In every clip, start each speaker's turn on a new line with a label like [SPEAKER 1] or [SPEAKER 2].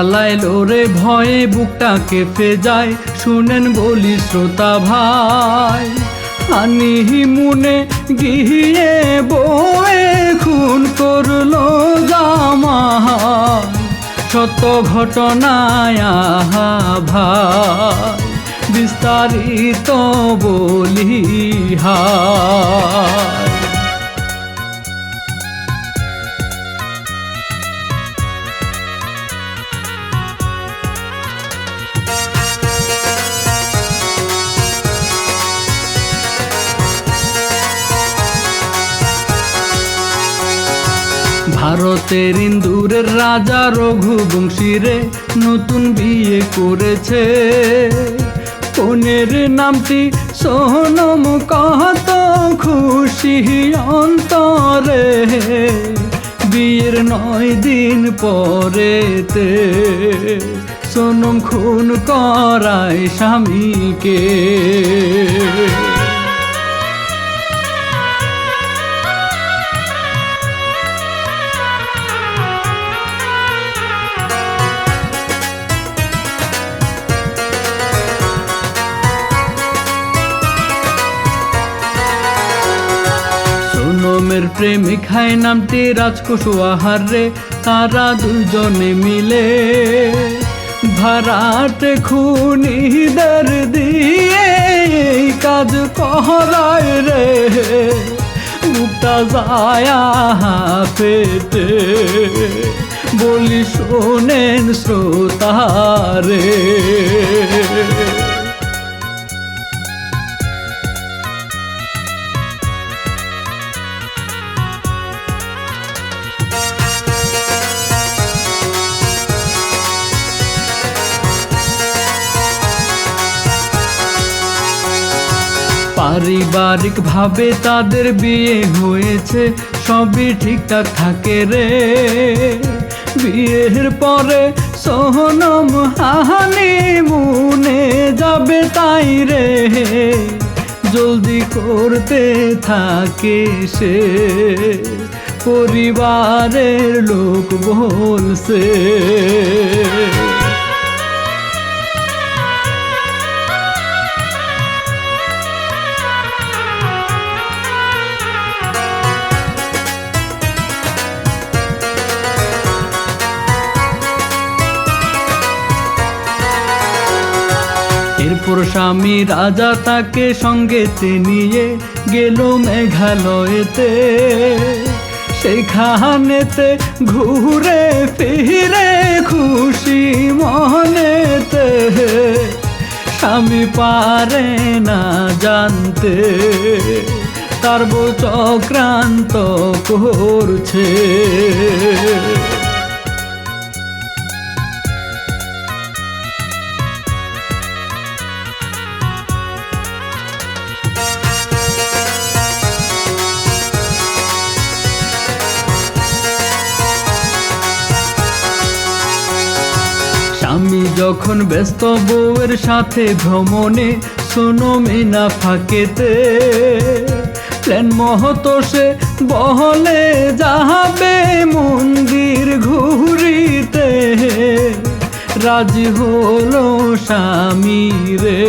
[SPEAKER 1] কালায় লোরে ভয়ে, বুকটা কেঁপে যায়। শুনেন বলি শ্রোতা ভাই হানি মুনে গিয়ে বয়ে খুন করল জামাই। সত্য ঘটনায় আহা ভাই, বিস্তারিত বলি ভারতের ইন্দুরের রাজা রঘুবংশী রে নতুন বিয়ে করেছে। কনের নামটি সোনম কত খুশি অন্তরে। বিয়ের নয় দিন পরেতে সোনম খুন করায় স্বামীকে। প্রেমিক হায় নামটি রাজকুশোয়াহার রে, তারা দুজনে মিলে ভাড়াট খুনিদের দিয়ে এই কাজ করায় রে। মুখটা যায়া পেটে, বলি শোনেন শ্রোতারে পারিবারিক ভাবে তাদের বিয়ে হয়েছে, সবই ঠিকঠাক থাকে রে। বিয়ের পরে সোহনম হানি মুনে যাবে তাই রে। জলদি করতে থাকে সে, পরিবারের লোক বলছে। স্বামী রাজা তাকে সঙ্গেতে নিয়ে গেল মেঘালয়েতে। সেখানেতে ঘুরে ফিরে খুশি মনেতে। স্বামী পারে না জানতে, তার বউ চক্রান্ত করছে। যখন ব্যস্ত বউয়ের সাথে ভ্রমণে শোনো মিনা ফাঁকেতে। প্ল্যান মহত সে বহলে যাবে মন্দির ঘুরিতে। রাজি হলো স্বামী রে,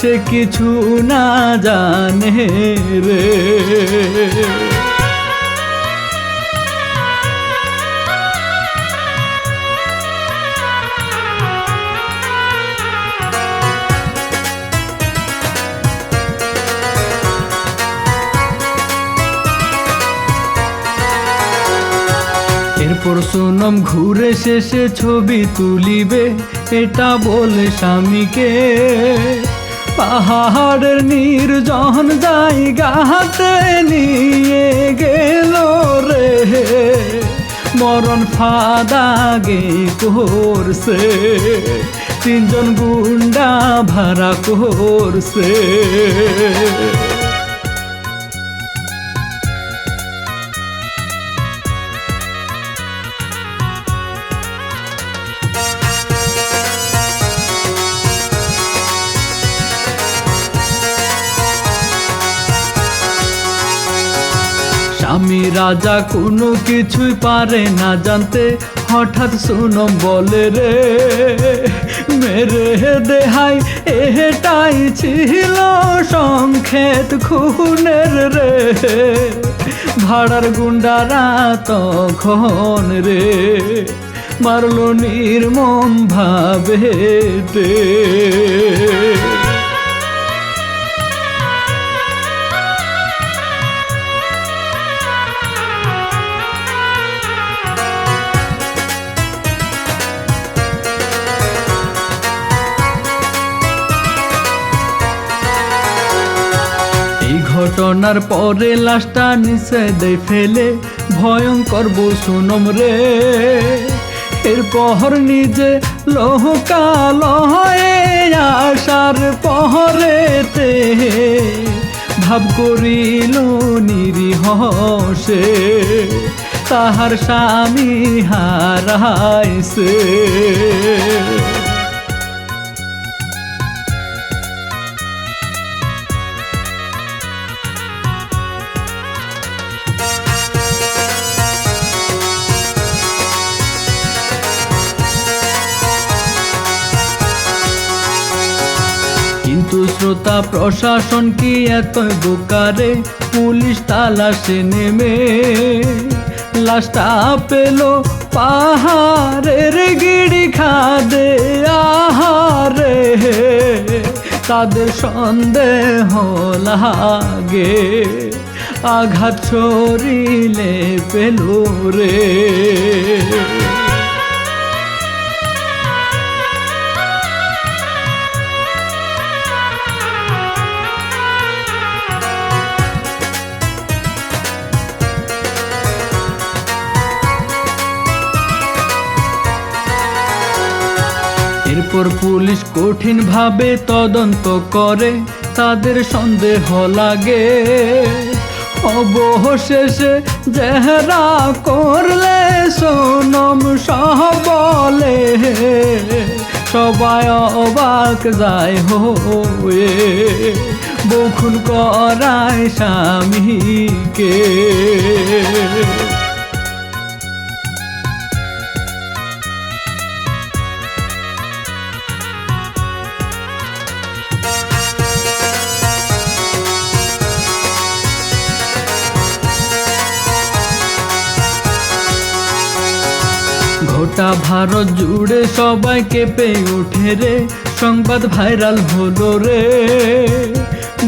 [SPEAKER 1] সে কিছু না জানে রে। ঘুরে শেষে ছবি তুলিবে, এটা বলে স্বামীকে। পাহাড়ের নির্জন জায়গাতে নিয়ে গেল রে। মরণ ফাদা ফাদাগে করছে, তিনজন গুন্ডা ভাড়া করছে। রাজা কোনো কিছুই পারে না জানতে। হঠাৎ সুনম বলে, রে, মেরে দেহাই, এটাই ছিল সংক্ষেত খুনের রে। ভাড়ার গুন্ডারা তখন রে, মারলো নির্মম ভাবে ঘটনার পরে লাশটা নিচে দেয় ফেলে ভয়ঙ্কর বসুনম রে। এরপর নিজে লোহকাল হয়ে আসার পহরেতে ভাব করিল নিরীহ সে তাহার স্বামী হারাইছে। প্রশাসন কি এত বোকারে? পুলিশ তালাশে নেমে লাশটা পেল পাহাড়ের গিড়ি খাদে। আহারে তাদের সন্দেহ লাগে। আঘাত ছড়িলে পেল রে। এরপর পুলিশ কঠিন ভাবে তদন্ত করে, তাদের সন্দেহ লাগে। অবশেষে জেহরা করলে সোনম সহ বলে, সবাই অবাক যায় হয়ে। বখুন করায় স্বামীকে। গোটা ভারত জুড়ে সবাই কেঁপে ওঠে রে। সংবাদ ভাইরাল হলো রে।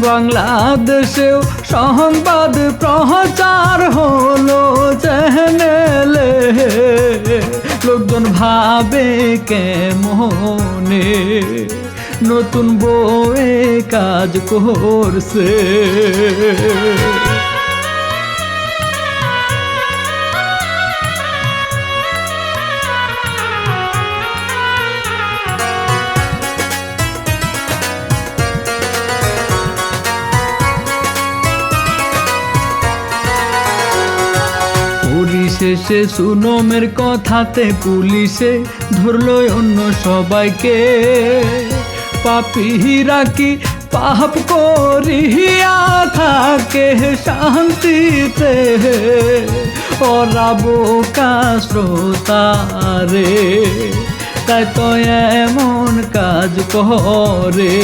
[SPEAKER 1] বাংলাদেশেও সংবাদ প্রচার হলো চ্যানেলে। লোকজন ভাবে কেমনে নতুন বউয়ে কাজ করছে। পরিশেষে সুনমের কথাতে পুলিশে ধরলো অন্য সবাইকে। পাপিরা কি পাপ করিয়া থাকে শান্তিতে? ওরা বোকা শ্রোতারে তাই তো এমন কাজ করে।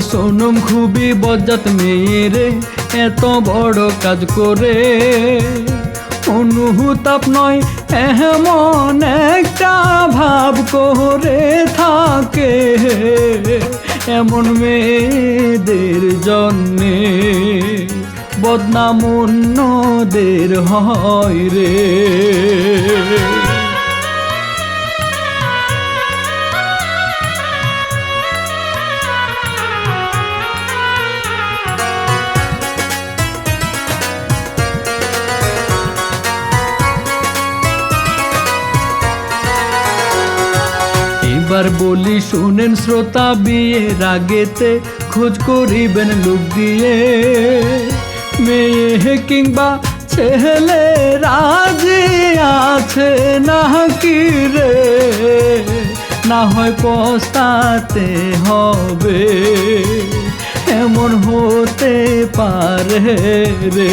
[SPEAKER 1] সোনম খুবই বজ্জাত মেয়েরে, এত বড় কাজ করে। অনুতাপ নয়, এমন একটা ভাব করে থাকে। এমন মেয়েদের জন্যে বদনাম অন্যদের হয় রে। এবার বলি শুনেন শ্রোতা বিয়ের আগেতে খোঁজ করিবেন লোক দিয়ে। মেয়ে কিংবা ছেলে রাজি আছে নাকি রে? না হয় পস্তাতে হবে, এমন হতে পারে রে।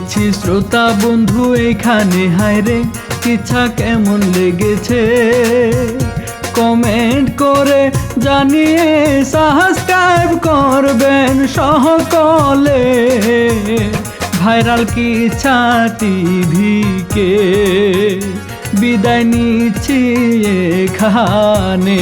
[SPEAKER 1] বিদায় নিচ্ছি শ্রোতা বন্ধু এখানে হায়রে ইচ্ছা কেমন লেগেছে? কমেন্ট করে জানিয়ে সাবস্ক্রাইব করবেন সহকলে ভাইরাল কি কিচ্ছা টিভিকে? বিদায় নিচ্ছি এখানে।